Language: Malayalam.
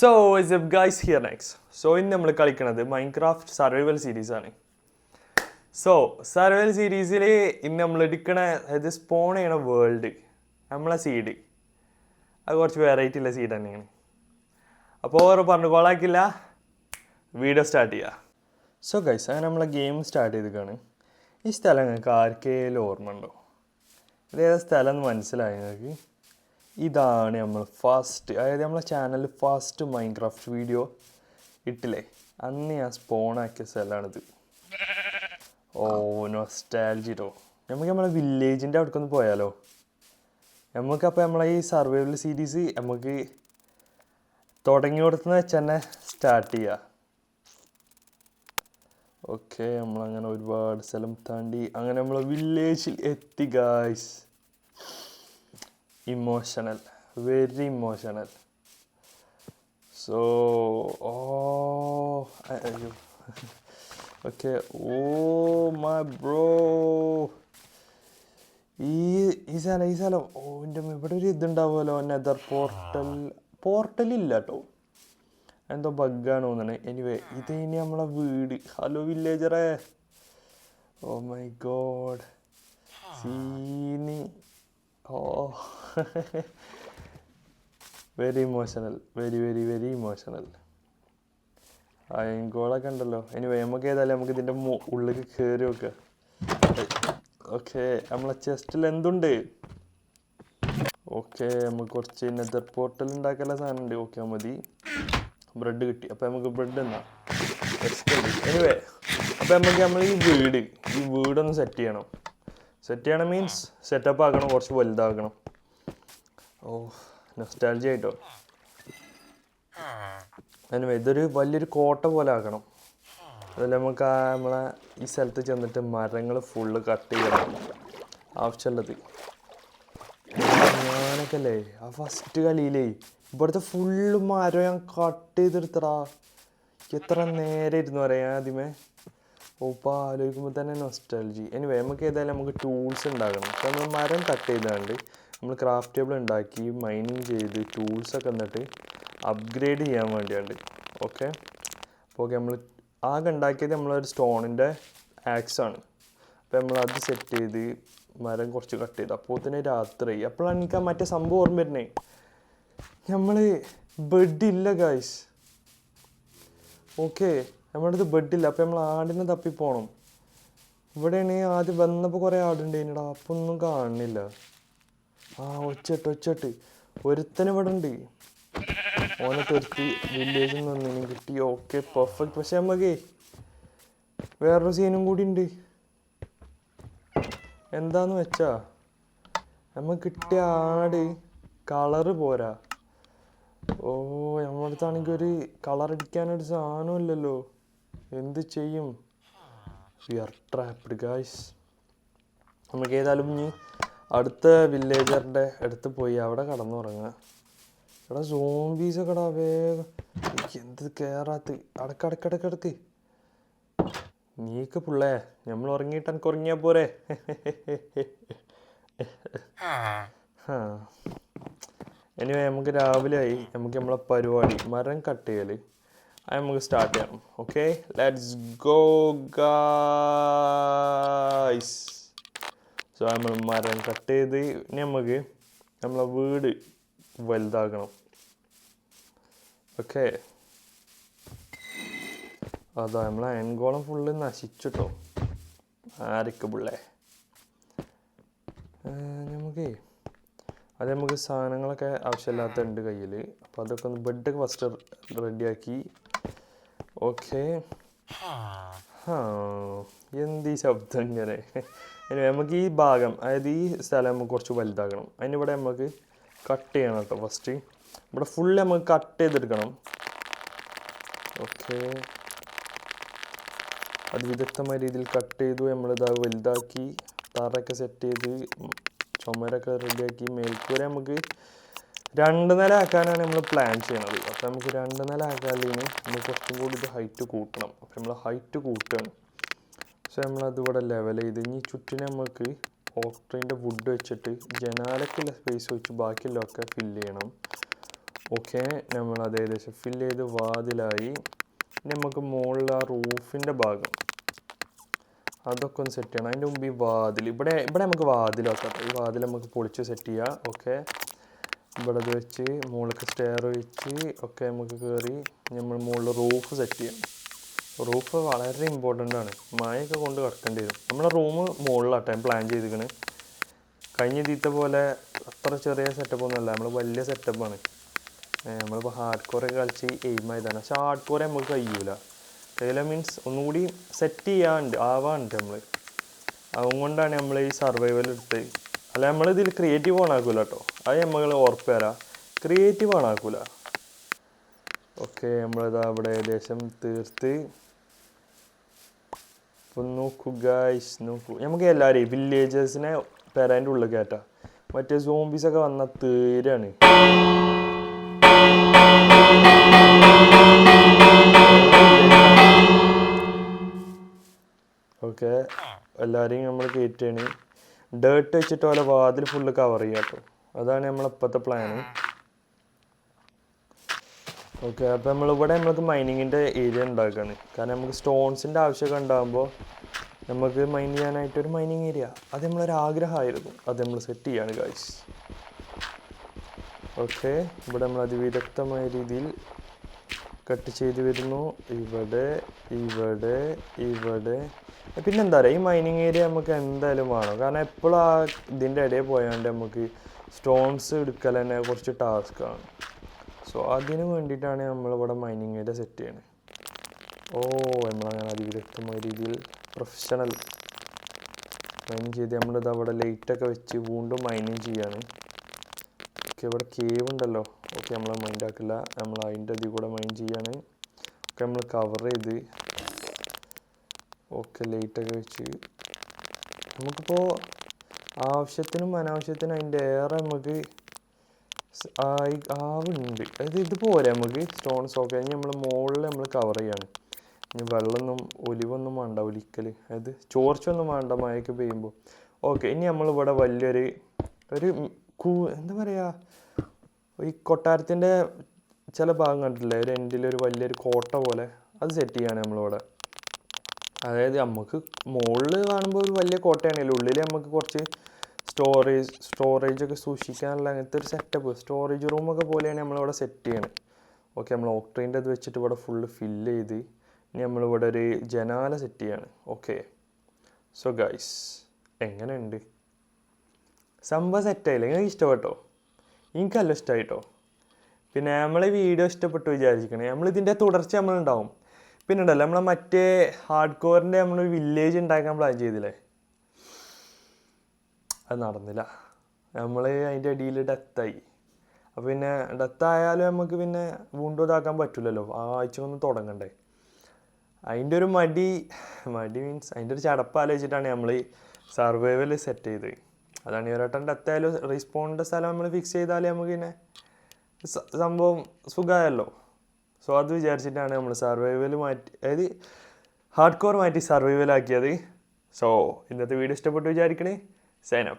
So is F guys here next so ഇന്ന് നമ്മൾ കളിക്കുന്നത് മൈൻക്രാഫ്റ്റ് സർവൈവൽ സീരീസാണ് സോ സർവൈവൽ സീരീസിൽ ഇന്ന് നമ്മൾ എടുക്കണ അതായത് സ്പോൺ ചെയ്യണ വേൾഡ് നമ്മളെ സീഡ് അത് കുറച്ച് വെറൈറ്റി ഉള്ള സീഡ് തന്നെയാണ്. അപ്പോൾ ഓരോ പറഞ്ഞു കോളാക്കില്ല വീഡിയോ സ്റ്റാർട്ട് ചെയ്യുക സോ ഗൈസ് അങ്ങനെ നമ്മളെ ഗെയിം സ്റ്റാർട്ട് ചെയ്തിക്കാണ് ഈ സ്ഥലം നിങ്ങൾക്ക് ആർക്കേലും ഓർമ്മ ഉണ്ടോ ഇതേതാ സ്ഥലം എന്ന് മനസ്സിലായി നിങ്ങൾക്ക്? ഇതാണ് നമ്മൾ ഫസ്റ്റ് അതായത് നമ്മളെ ചാനലിൽ ഫസ്റ്റ് മൈൻക്രാഫ്റ്റ് വീഡിയോ ഇട്ടില്ലേ? അന്ന് ഞാൻ സ്പോണാക്കിയ സ്ഥലമാണിത്. ഓ നൊസ്റ്റാലജിട്ടോ നമുക്ക് നമ്മളെ വില്ലേജിന്റെ അവിടേക്കൊന്ന് പോയാലോ? നമുക്കപ്പോൾ നമ്മളെ ഈ സർവൈവൽ സീരീസ് നമുക്ക് തുടങ്ങി തുടങ്ങിയോടത്തുനിന്ന് വെച്ച് തന്നെ സ്റ്റാർട്ട് ചെയ്യുക ഓക്കെ നമ്മളങ്ങനെ ഒരുപാട് സ്ഥലം താണ്ടി അങ്ങനെ നമ്മളെ വില്ലേജിൽ എത്തി guys emotional very emotional so ഓ അയ്യോ ഓക്കെ ഓ മൈ ബ്രോ ഈ ഈ സ്ഥലം ഈ സ്ഥലം ഓ എന്റെ ഇവിടെ ഒരു ഇതുണ്ടാവുമല്ലോ നെതർ പോർട്ടൽ പോർട്ടൽ ഇല്ല കേട്ടോ എന്തോ ബഗ്ഗാണ് തോന്നണേ എനിവേ ഇത് ഇനി നമ്മളെ വീട്. ഹലോ വില്ലേജറേ ഓ മൈ ഗോഡ് സീനി ഓ. Very emotional very very very emotional അയൻകോളൊക്കെ ഉണ്ടല്ലോ. ഇനി നമുക്ക് ഏതായാലും നമുക്ക് ഇതിന്റെ ഉള്ളിലേക്ക് കയറി വെക്കുക ഓക്കെ നമ്മളെ ചെസ്റ്റിൽ എന്തുണ്ട്? ഓക്കെ നമുക്ക് കുറച്ച് നെതർ പോർട്ടൽ ഉണ്ടാക്കാനുള്ള സാധനം ഉണ്ട് ഓക്കെ മതി. ബ്രെഡ് കിട്ടി. അപ്പോൾ നമുക്ക് ബ്രെഡ് എന്നാ? എനിവേ അപ്പോൾ നമുക്ക് നമ്മൾ ഈ വീട് ഈ വീടൊന്ന് സെറ്റ് ചെയ്യണം. സെറ്റ് ചെയ്യണം മീൻസ് സെറ്റപ്പ് ആക്കണം കുറച്ച് വലുതാക്കണം. ഓ നെസ്റ്റാൾജി ആയിട്ടോ? എനിവേ ഇതൊരു വലിയൊരു കോട്ട പോലെ ആക്കണം. അതിൽ നമുക്ക് ആ നമ്മളെ ഈ സ്ഥലത്ത് ചെന്നിട്ട് മരങ്ങൾ ഫുള്ള് കട്ട് ചെയ്യണം. ആവശ്യമുള്ളത്. ഞാനൊക്കെ അല്ലേ ആ ഫസ്റ്റ് കളിയിലേ ഇവിടുത്തെ ഫുള്ള് മരം ഞാൻ കട്ട് ചെയ്തെടുത്തടാ. എത്ര നേരം ഇരുന്ന് പറയാം ആദ്യമേ ഇപ്പോൾ ആലോചിക്കുമ്പോൾ തന്നെ നൊസ്റ്റാലജി എനിവേ നമുക്ക് ഏതായാലും നമുക്ക് ടൂൾസ് ഉണ്ടാക്കണം. നമ്മൾ മരം കട്ട് ചെയ്താണ്ട് നമ്മൾ ക്രാഫ്റ്റ് ടേബിൾ ഉണ്ടാക്കി മൈനിങ് ചെയ്ത് ടൂൾസൊക്കെ എന്നിട്ട് അപ്ഗ്രേഡ് ചെയ്യാൻ വേണ്ടിയാണ് ഓക്കെ അപ്പോൾ ഓക്കെ നമ്മൾ ആകെ ഉണ്ടാക്കിയത് നമ്മളൊരു സ്റ്റോണിന്റെ ആക്സ് ആണ്. അപ്പോൾ നമ്മൾ അത് സെറ്റ് ചെയ്ത് മരം കുറച്ച് കട്ട് ചെയ്ത്. അപ്പോൾ തന്നെ രാത്രി അപ്പോഴാണ് എനിക്ക് ആ മറ്റേ സംഭവം ഓർമ്മ വരുന്നേ. നമ്മൾ ബെഡില്ല ഗായ്സ് ഓക്കെ നമ്മുടെ അടുത്ത് ബെഡില്ല അപ്പോൾ നമ്മൾ ആടിനെ തപ്പി പോകണം ഇവിടെയാണ് ആദ്യം വന്നപ്പോൾ കുറേ ആടുണ്ടായിരുന്നടാ അപ്പോൾ ഒന്നും കാണുന്നില്ല. ആ ഒച്ചട്ട് ഒച്ചട്ട്. ഒരുത്തന ഇവിടെ ഉണ്ട്. ഓനെ തുരുത്തി വില്ലേജിൽ നിന്ന് കിട്ടി. ഓക്കെ പെർഫെക്റ്റ് പക്ഷെ നമുക്കേ വേറൊരു സീനും കൂടി ഉണ്ട്. എന്താന്ന് വെച്ചാ നമ്മ കിട്ടിയ ആട് കളറ് പോരാ. ഓ നമ്മുടെ അടുത്താണെങ്കിൽ ഒരു കളർ അടിക്കാനൊരു സാധനം ഇല്ലല്ലോ. എന്ത് ചെയ്യും? വി ആർ നമുക്ക് ഏതായാലും ഇനി അടുത്ത വില്ലേജറിന്റെ അടുത്ത് പോയി അവിടെ കടന്നുറങ്ങാം എടാ സോംബീസ് ഒക്കെ വേഗം. എന്ത് കേറാത്ത്? അടക്കടക്കടക്കടക്ക് നീക്ക് പിള്ളേ നമ്മൾ ഉറങ്ങിയിട്ട് എനിക്ക് ഉറങ്ങിയാ പോരെ. എനിവേ നമുക്ക് രാവിലെ ആയി. നമുക്ക് നമ്മളെ പരിപാടി മരം കട്ട് ചെയ്യൽ അത് നമുക്ക് സ്റ്റാർട്ട് ചെയ്യണം. Okay let's go guys so നമ്മൾ മരം കട്ട് ചെയ്ത് നമുക്ക് നമ്മളെ വീട് വലുതാക്കണം. ഓക്കെ അതാ നമ്മളെ അയൻകോളം ഫുള്ള് നശിച്ചിട്ടോ. ആരൊക്കെ പിള്ളേ? നമുക്കേ അത് നമുക്ക് സാധനങ്ങളൊക്കെ ആവശ്യമില്ലാത്ത ഉണ്ട് കയ്യിൽ അപ്പോൾ അതൊക്കെ ഒന്ന് ബെഡൊക്കെ ഫസ്റ്റ് റെഡിയാക്കി ഓക്കെ എന്ത് ഈ ശബ്ദം ഇങ്ങനെ? നമുക്ക് ഈ ഭാഗം അതായത് ഈ സ്ഥലം നമുക്ക് കുറച്ച് വലുതാക്കണം. അതിനിവിടെ നമുക്ക് കട്ട് ചെയ്യണം കേട്ടോ ഫസ്റ്റ് ഇവിടെ ഫുള്ള് നമുക്ക് കട്ട് ചെയ്തെടുക്കണം. ഓക്കെ അത് വിദഗ്ധമായ രീതിയിൽ കട്ട് ചെയ്തു നമ്മളിത് വലുതാക്കി തറയൊക്കെ സെറ്റ് ചെയ്ത് ചുമരൊക്കെ റെഡിയാക്കി മേൽക്കൂര നമുക്ക് രണ്ട് നില ആക്കാനാണ് നമ്മൾ പ്ലാൻ ചെയ്യണത്. അപ്പോൾ നമുക്ക് രണ്ട് നില ആക്കാതിന് നമ്മൾ കുറച്ചും കൂടി ഇത് ഹൈറ്റ് കൂട്ടണം. അപ്പോൾ നമ്മൾ ഹൈറ്റ് കൂട്ടുകയാണ് പക്ഷേ നമ്മൾ അതിവിടെ ലെവൽ ചെയ്ത് ഇനി ചുറ്റിനെ നമുക്ക് ഓക്ട്രീന്റെ വുഡ് വെച്ചിട്ട് ജനാലക്കുള്ള സ്പേസ് വെച്ച് ബാക്കിയുള്ളതൊക്കെ ഫില്ല് ചെയ്യണം. ഓക്കെ നമ്മൾ അത് ഏകദേശം ഫില്ല് ചെയ്ത് വാതിലായി. നമുക്ക് മുകളിൽ ആ റൂഫിന്റെ ഭാഗം അതൊക്കെ ഒന്ന് സെറ്റ് ചെയ്യണം. അതിന്റെ മുമ്പ് ഈ വാതിൽ ഇവിടെ ഇവിടെ നമുക്ക് വാതിലൊക്കെ ഈ വാതിൽ നമുക്ക് പൊളിച്ച് സെറ്റ് ചെയ്യാം. ഓക്കെ ഇവിടെ വെച്ച് മുകളിലേക്ക് സ്റ്റെയർ വെച്ച് ഒക്കെ നമുക്ക് കയറി നമ്മൾ മുകളിൽ റൂഫ് സെറ്റ് ചെയ്യണം റൂഫ് വളരെ ഇമ്പോർട്ടന്റ് ആണ്. മഴയൊക്കെ കൊണ്ട് കിടക്കേണ്ടി വരും. നമ്മളെ റൂം മുകളിലാട്ടെ പ്ലാൻ ചെയ്തിരിക്കണ്. കഴിഞ്ഞ തീറ്റ പോലെ അത്ര ചെറിയ സെറ്റപ്പ് ഒന്നുമല്ല നമ്മൾ വലിയ സെറ്റപ്പാണ് നമ്മളിപ്പോൾ ഹാർഡ് കോറൊക്കെ കളിച്ച് എയിം ആയതാണ്. പക്ഷെ ഹാർഡ് കോറെ നമുക്ക് കഴിയൂല. കഴിയില്ല മീൻസ് ഒന്നുകൂടി സെറ്റ് ചെയ്യാണ്ട് ആവാണ്ട് നമ്മൾ അതുകൊണ്ടാണ് നമ്മൾ ഈ സർവൈവൽ എടുത്ത് അല്ല നമ്മൾ ഇതിൽ ക്രിയേറ്റീവ് ഓണാക്കൂല കേട്ടോ അത് നമ്മൾ ഉറപ്പ് തരാം. ക്രിയേറ്റീവ് ഓണാക്കൂല ഓക്കെ നമ്മളിതാ അവിടെ ഏകദേശം തീർത്ത്. ഇപ്പം നോക്കൂ ഗായ്സ് നോക്കൂ. നമുക്ക് എല്ലാവരെയും വില്ലേജേഴ്സിനെ പെരേന്റെ ഉള്ളിൽ കയറ്റാം മറ്റേ സോംബീസൊക്കെ വന്ന തീരാണ്. ഓക്കെ എല്ലാവരെയും നമ്മൾ കയറ്റാണ് ഡേർട്ട് വെച്ചിട്ട് ഓരോ വാതിൽ ഫുള്ള് കവർ ചെയ്യാം കേട്ടോ അതാണ് നമ്മളിപ്പോഴത്തെ പ്ലാൻ ഓക്കെ അപ്പോൾ നമ്മളിവിടെ നമ്മൾക്ക് മൈനിങ്ങിന്റെ ഏരിയ ഉണ്ടാക്കുകയാണ് കാരണം നമുക്ക് സ്റ്റോൺസിന്റെ ആവശ്യമൊക്കെ ഉണ്ടാകുമ്പോൾ നമുക്ക് മൈൻ ചെയ്യാനായിട്ട് ഒരു മൈനിങ് ഏരിയ അത് നമ്മളൊരു ആഗ്രഹമായിരുന്നു. അത് നമ്മൾ സെറ്റ് ചെയ്യാണ് ഗായ്സ് ഓക്കെ ഇവിടെ നമ്മൾ അതിവിദഗ്ധമായ രീതിയിൽ കട്ട് ചെയ്ത് വരുന്നു. ഇവിടെ ഇവിടെ ഇവിടെ. പിന്നെന്താ പറയുക ഈ മൈനിങ് ഏരിയ നമുക്ക് എന്തായാലും വേണം. കാരണം എപ്പോഴും ആ ഇതിന്റെ ഇടയിൽ പോയാണ്ട് നമുക്ക് സ്റ്റോൺസ് എടുക്കൽ തന്നെ കുറച്ച് ടാസ്ക്കാണ് സോ അതിന് വേണ്ടിയിട്ടാണ് നമ്മളിവിടെ മൈനിങ് ഏരിയ സെറ്റ് ചെയ്യണത് ഓ നമ്മളങ്ങനെ അതിവിദഗ്ധമായ രീതിയിൽ പ്രൊഫഷണൽ മൈനിങ് ചെയ്ത് നമ്മളിത് അവിടെ ലൈറ്റൊക്കെ വെച്ച് വീണ്ടും മൈനിങ് ചെയ്യാണ്. ഓക്കെ ഇവിടെ കേവ് ഉണ്ടല്ലോ. ഓക്കെ നമ്മൾ മൈൻഡ് ആക്കില്ല നമ്മൾ അതിന്റെ അതിൽ കൂടെ മൈൻഡ് ചെയ്യാണ്. ഓക്കെ നമ്മൾ കവർ ചെയ്ത് ഓക്കെ ലൈറ്റൊക്കെ വെച്ച്. നമുക്കിപ്പോൾ ആവശ്യത്തിനും അനാവശ്യത്തിനും അതിന്റെ ഏറെ നമുക്ക് ആവുന്നുണ്ട് അതായത് ഇതുപോലെ നമുക്ക് സ്റ്റോൺസ് ഒക്കെ ഇനി നമ്മൾ മുകളിൽ നമ്മൾ കവർ ചെയ്യാണ്. ഇനി വെള്ളമൊന്നും ഒലിവൊന്നും വേണ്ട ഒലിക്കൽ അതായത് ചോർച്ചൊന്നും വേണ്ട മഴയൊക്കെ പെയ്യുമ്പോൾ ഓക്കെ ഇനി നമ്മളിവിടെ വലിയൊരു ഒരു കൂ എന്താ പറയുക ഈ കൊട്ടാരത്തിന്റെ ചില ഭാഗം കണ്ടിട്ടില്ലേ? ഒരു എൻഡിൽ ഒരു വലിയൊരു കോട്ട പോലെ അത് സെറ്റ് ചെയ്യാണ് നമ്മളിവിടെ. അതായത് നമുക്ക് മുകളിൽ കാണുമ്പോൾ ഒരു വലിയ കോട്ടയാണ്. ഉള്ളിൽ നമുക്ക് കുറച്ച് സ്റ്റോറേജ് സ്റ്റോറേജ് ഒക്കെ സൂക്ഷിക്കാനുള്ള അങ്ങനത്തെ ഒരു സെറ്റപ്പ് സ്റ്റോറേജ് റൂമൊക്കെ പോലെയാണ് നമ്മളിവിടെ സെറ്റ് ചെയ്യണത് ഓക്കെ നമ്മൾ ഓക്ട്രീന്റെ അത് വെച്ചിട്ട് ഇവിടെ ഫുള്ള് ഫില്ല് ചെയ്ത് ഇനി നമ്മളിവിടെ ഒരു ജനാല സെറ്റ് ചെയ്യാണ്. ഓക്കെ സോ ഗൈസ് എങ്ങനെയുണ്ട്? സംഭവം സെറ്റായില്ല നിങ്ങൾക്ക് ഇഷ്ടപ്പെട്ടോ? എനിക്കല്ല ഇഷ്ടമായിട്ടോ പിന്നെ നമ്മളെ വീഡിയോ ഇഷ്ടപ്പെട്ടു വിചാരിക്കണേ നമ്മൾ ഇതിന്റെ തുടർച്ച നമ്മളുണ്ടാവും. പിന്നെ ഉണ്ടല്ലോ നമ്മളെ മറ്റേ ഹാർഡ് കോറിന്റെ നമ്മൾ വില്ലേജ് ഉണ്ടാക്കാൻ പ്ലാൻ ചെയ്തില്ലേ? അത് നടന്നില്ല. നമ്മൾ അതിന്റെ അടിയിൽ ഡെത്തായി അപ്പോൾ പിന്നെ ഡെത്തായാലും നമുക്ക് പിന്നെ വീണ്ടും ഇതാക്കാൻ പറ്റില്ലല്ലോ ആഴ്ച ഒന്ന് തുടങ്ങണ്ടേ. അതിന്റെ ഒരു മടി മടി മീൻസ് അതിന്റെ ഒരു ചടപ്പ് ആലോചിച്ചിട്ടാണ് നമ്മൾ സർവൈവൽ സെറ്റ് ചെയ്തത്. അതാണ് ഡെത്ത് ആയാലും റീസ്പോണിന്റെ സ്ഥലം നമ്മൾ ഫിക്സ് ചെയ്താലേ നമുക്ക് പിന്നെ സംഭവം സുഖമായല്ലോ. സോ അത് വിചാരിച്ചിട്ടാണ് നമ്മൾ സർവൈവൽ മാറ്റി അതായത് ഹാർഡ് കോർ മാറ്റി സർവൈവൽ ആക്കിയത്. സോ ഇന്നത്തെ വീഡിയോ ഇഷ്ടപ്പെട്ടു വിചാരിക്കണേ. Sign up